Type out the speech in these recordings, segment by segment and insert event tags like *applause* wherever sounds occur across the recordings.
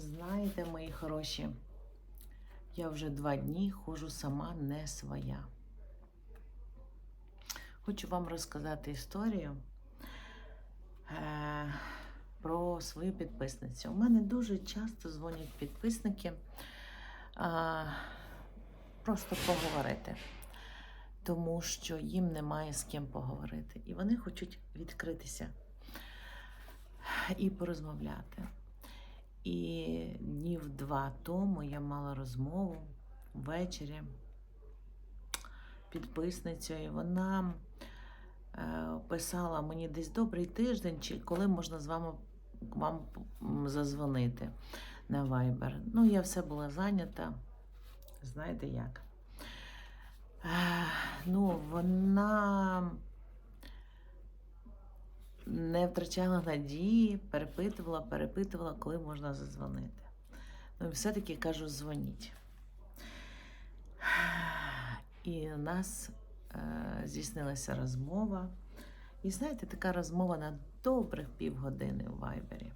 Знаєте, мої хороші, я вже два дні ходжу сама не своя. Хочу вам розказати історію е, про свою підписницю. У мене дуже часто дзвонять підписники е, просто поговорити, тому що їм немає з ким поговорити. І вони хочуть відкритися і порозмовляти. І днів два тому я мала розмову ввечері підписницею. Вона е, писала мені десь добрий тиждень, чи коли можна з вами вам зазвонити на Viber. Ну, я все була зайнята. Знаєте як? Е, ну, вона не втрачала надії, перепитувала, перепитувала, коли можна зазвонити. Ну і все-таки кажу, дзвоніть. І у нас е, здійснилася розмова. І знаєте, така розмова на добрих півгодини в Вайбері.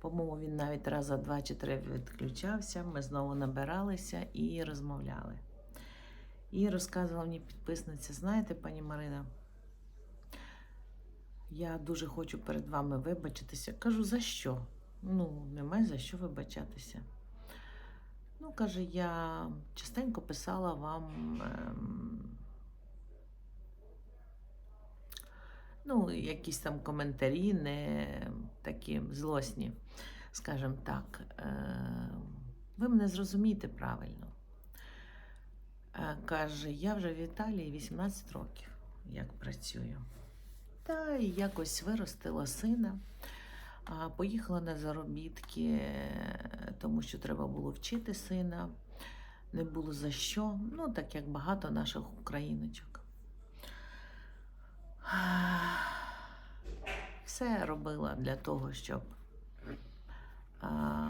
По-моєму, він навіть раз за два чи три відключався. Ми знову набиралися і розмовляли. І розказувала мені підписниця: знаєте, пані Марина, я дуже хочу перед вами вибачитися. Кажу, за що? Ну, немає за що вибачатися. Ну, каже, я частенько писала вам. Ем... Ну, якісь там коментарі, не такі злосні, скажімо так. Е... Ви мене зрозумієте правильно. Е, каже, я вже в Італії 18 років, як працюю. Та якось виростила сина. Поїхала на заробітки, тому що треба було вчити сина. Не було за що. Ну, так як багато наших україночок. Все робила для того, щоб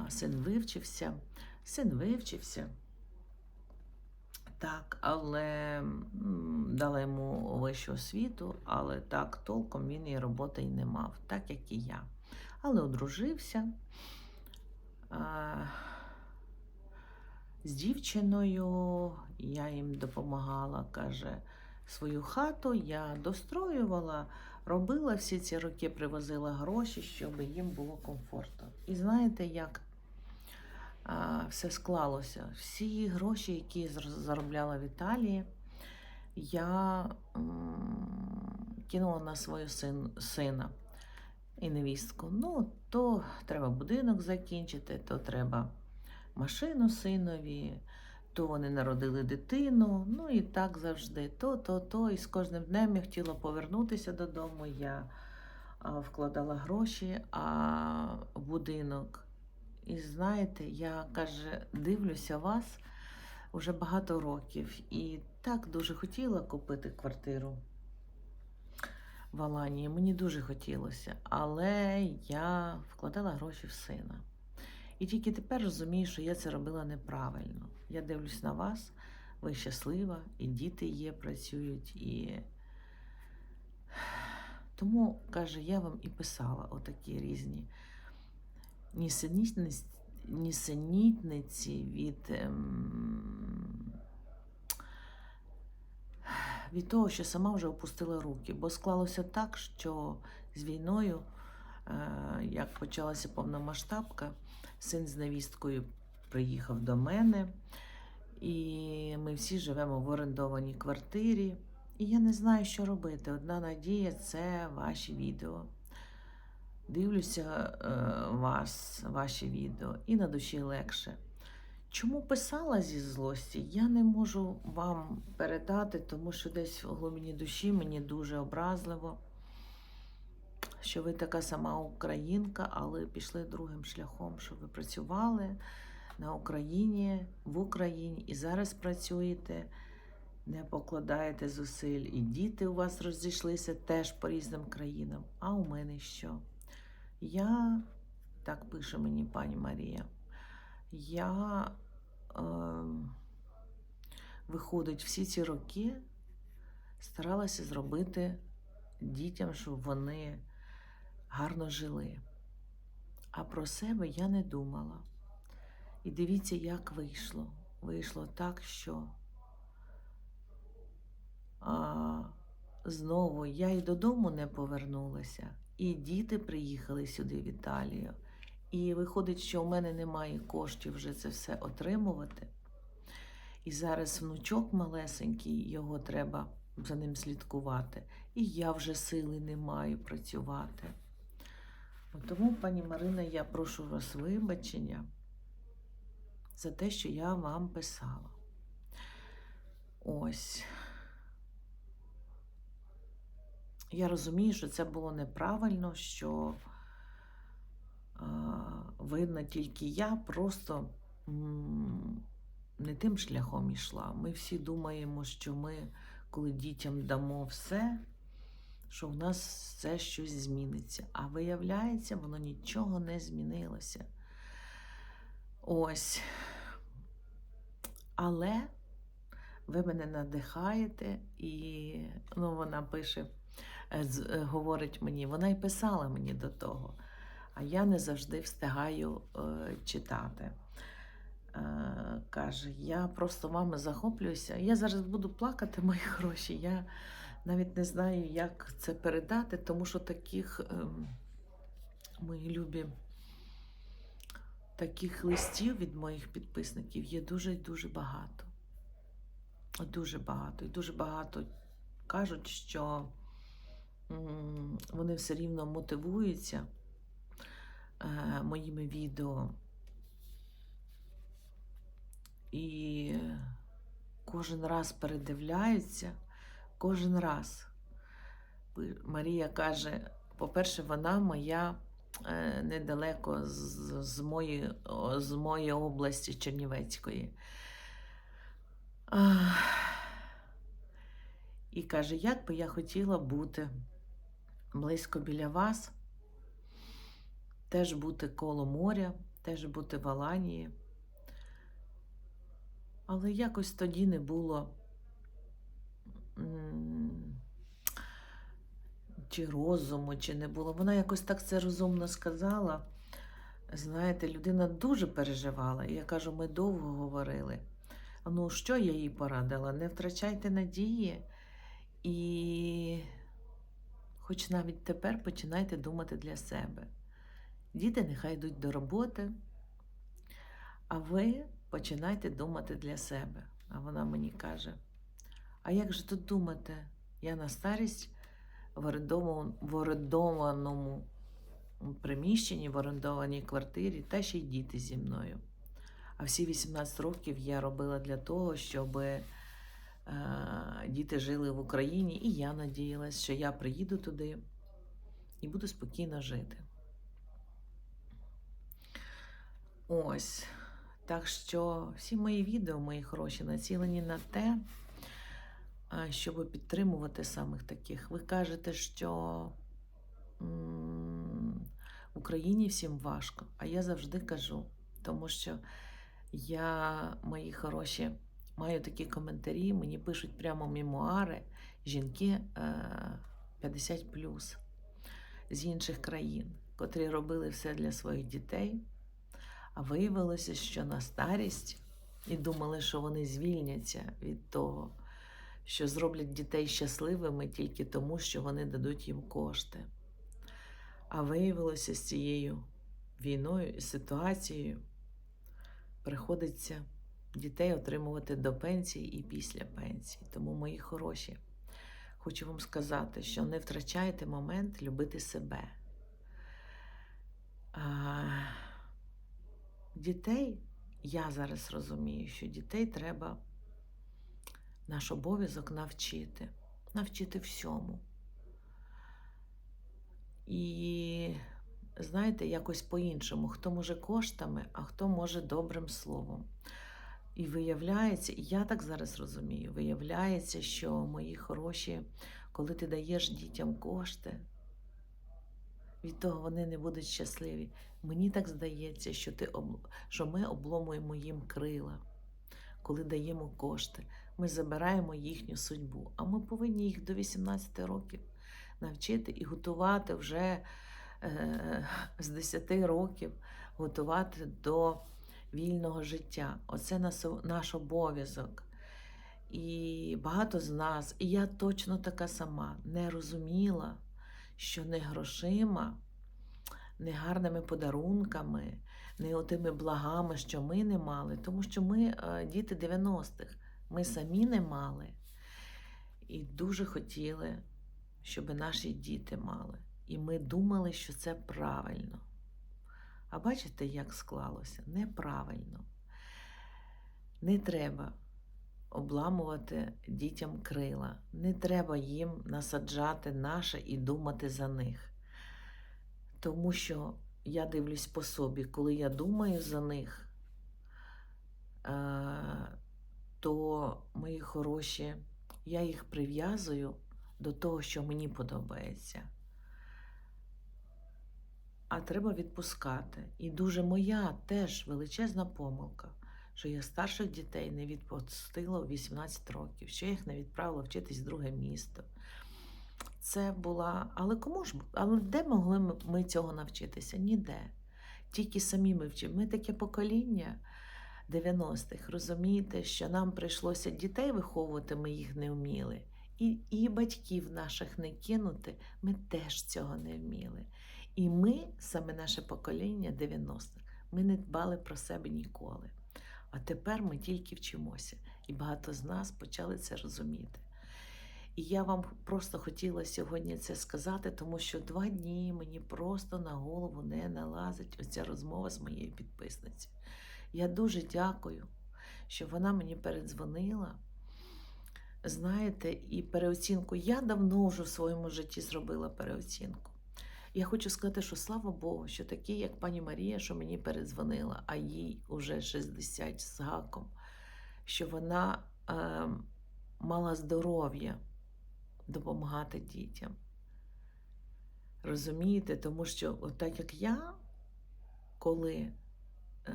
син вивчився. Син вивчився. Так, але дала йому вищу освіту, але так толком він і роботи й не мав, так як і я. Але одружився а, з дівчиною, я їм допомагала, каже, свою хату я достроювала, робила всі ці роки, привозила гроші, щоб їм було комфортно. І знаєте, як все склалося. Всі гроші, які заробляла в Італії, я кинула на свою син, сина і невістку. Ну, то треба будинок закінчити, то треба машину синові, то вони народили дитину. Ну і так завжди. То, то, то. І з кожним днем я хотіла повернутися додому. Я вкладала гроші а, будинок. І знаєте, я каже, дивлюся вас уже багато років і так дуже хотіла купити квартиру в Аланії. Мені дуже хотілося, але я вкладала гроші в сина. І тільки тепер розумію, що я це робила неправильно. Я дивлюсь на вас, ви щаслива, і діти є, працюють, і *sighs* тому, каже, я вам і писала отакі різні нісенітниці, від, ем, від того, що сама вже опустила руки. Бо склалося так, що з війною, е, як почалася повномасштабка, син з невісткою приїхав до мене, і ми всі живемо в орендованій квартирі. І я не знаю, що робити. Одна надія це ваші відео. Дивлюся е, вас, ваші відео, і на душі легше. Чому писала зі злості, я не можу вам передати, тому що десь в глибині душі мені дуже образливо, що ви така сама українка, але пішли другим шляхом, що ви працювали на Україні, в Україні і зараз працюєте, не покладаєте зусиль, і діти у вас розійшлися теж по різним країнам. А у мене що? Я, так пише мені пані Марія, я, е, виходить, всі ці роки старалася зробити дітям, щоб вони гарно жили. А про себе я не думала. І дивіться, як вийшло. Вийшло так, що а, знову я й додому не повернулася, і діти приїхали сюди в Італію. І виходить, що у мене немає коштів вже це все отримувати. І зараз внучок малесенький, його треба за ним слідкувати. І я вже сили не маю працювати. Тому, пані Марина, я прошу вас вибачення за те, що я вам писала. Ось. Я розумію, що це було неправильно, що а, видно тільки я просто м, не тим шляхом йшла. Ми всі думаємо, що ми, коли дітям дамо все, що в нас все щось зміниться. А виявляється, воно нічого не змінилося. Ось. Але ви мене надихаєте, і ну, вона пише, е, е, говорить мені, вона й писала мені до того, а я не завжди встигаю е, читати. Каже, я просто вами захоплююся. Я зараз буду плакати, *laughs* мої гроші. Я навіть не знаю, як це передати, тому що таких, ем, мої любі, таких листів від моїх підписників є дуже і дуже багато. Дуже багато. І дуже багато кажуть, що вони все рівно мотивуються е, моїми відео. І кожен раз передивляються, кожен раз. Марія каже: по-перше, вона моя е, недалеко з, з, мої, з моєї області Чернівецької. І каже, як би я хотіла бути близько біля вас, теж бути коло моря, теж бути в Аланії. Але якось тоді не було чи розуму, чи не було. Вона якось так це розумно сказала. Знаєте, людина дуже переживала. І я кажу, ми довго говорили. Ну, що я їй порадила? Не втрачайте надії. І хоч навіть тепер починайте думати для себе. Діти нехай йдуть до роботи, а ви починайте думати для себе. А вона мені каже: А як же тут думати? Я на старість в орендованому, приміщенні, в орендованій квартирі, та ще й діти зі мною. А всі 18 років я робила для того, щоб е, діти жили в Україні, і я надіялась, що я приїду туди і буду спокійно жити. Ось. Так що всі мої відео, мої хороші, націлені на те, щоб підтримувати самих таких. Ви кажете, що в Україні всім важко, а я завжди кажу, тому що я, мої хороші, маю такі коментарі, мені пишуть прямо мемуари жінки е, 50 з інших країн, котрі робили все для своїх дітей. А виявилося, що на старість і думали, що вони звільняться від того, що зроблять дітей щасливими тільки тому, що вони дадуть їм кошти. А виявилося з цією війною і ситуацією приходиться дітей отримувати до пенсії і після пенсії. Тому, мої хороші, хочу вам сказати, що не втрачайте момент любити себе. А, Дітей, я зараз розумію, що дітей треба наш обов'язок навчити, навчити всьому. І знаєте, якось по-іншому, хто може коштами, а хто може добрим словом. І виявляється, і я так зараз розумію, виявляється, що мої хороші, коли ти даєш дітям кошти, від того вони не будуть щасливі. Мені так здається, що, ти, що ми обломуємо їм крила, коли даємо кошти. Ми забираємо їхню судьбу. А ми повинні їх до 18 років навчити і готувати вже з 10 років готувати до вільного життя. Оце наш обов'язок. І багато з нас, і я точно така сама, не розуміла, що не грошима, не гарними подарунками, не отими благами, що ми не мали, тому що ми е, діти 90-х, ми самі не мали. І дуже хотіли, щоб наші діти мали. І ми думали, що це правильно. А бачите, як склалося? Неправильно. Не треба обламувати дітям крила. Не треба їм насаджати наше і думати за них. Тому що я дивлюсь по собі, коли я думаю за них, е, то мої хороші, я їх прив'язую до того, що мені подобається. А треба відпускати. І дуже моя теж величезна помилка, що я старших дітей не відпустила у 18 років, що я їх не відправила вчитись в друге місто. Це була. Але кому ж але де могли ми- цього навчитися? Ніде. Тільки самі ми вчимо. Ми таке покоління 90-х. Розумієте, що нам прийшлося дітей виховувати, ми їх не вміли. І, і батьків наших не кинути, ми теж цього не вміли. І ми, саме наше покоління 90-х, ми не дбали про себе ніколи. А тепер ми тільки вчимося. І багато з нас почали це розуміти. І я вам просто хотіла сьогодні це сказати, тому що два дні мені просто на голову не налазить оця розмова з моєю підписницею. Я дуже дякую, що вона мені передзвонила. Знаєте, і переоцінку. Я давно вже в своєму житті зробила переоцінку. Я хочу сказати, що слава Богу, що такі, як пані Марія, що мені передзвонила, а їй уже 60 з гаком, що вона е, мала здоров'я допомагати дітям. Розумієте, тому що, так як я, коли е,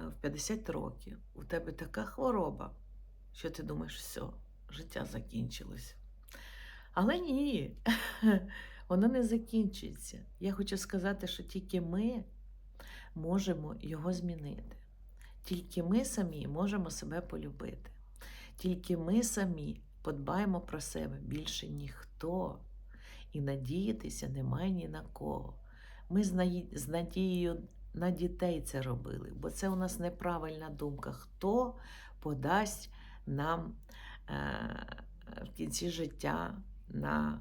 в 50 років у тебе така хвороба, що ти думаєш, все, життя закінчилось. Але ні, *laughs* воно не закінчується. Я хочу сказати, що тільки ми можемо його змінити. Тільки ми самі можемо себе полюбити. Тільки ми самі подбаємо про себе більше ніхто. І надіятися немає ні на кого. Ми з надією на дітей це робили, бо це у нас неправильна думка. Хто подасть нам е, в кінці життя на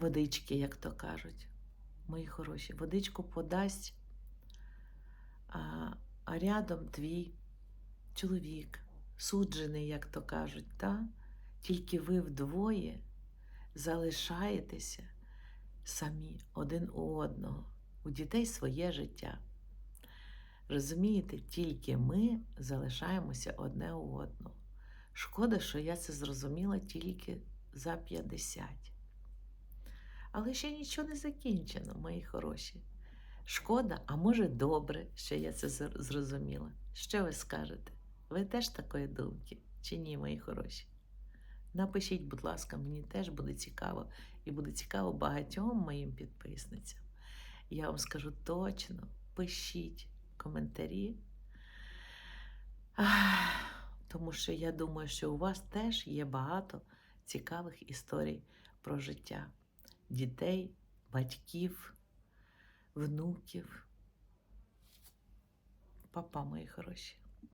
водички, як то кажуть. Мої хороші, водичку подасть, а, рядом твій чоловік, суджений, як то кажуть, та? тільки ви вдвоє залишаєтеся самі один у одного. У дітей своє життя. Розумієте, тільки ми залишаємося одне у одного. Шкода, що я це зрозуміла тільки за 50. Але ще нічого не закінчено, мої хороші. Шкода, а може добре, що я це зрозуміла. Що ви скажете? Ви теж такої думки, чи ні, мої хороші? Напишіть, будь ласка, мені теж буде цікаво, і буде цікаво багатьом моїм підписницям. Я вам скажу точно, пишіть коментарі. Тому що я думаю, що у вас теж є багато цікавих історій про життя дітей, батьків, внуків. Папа, мої хороші.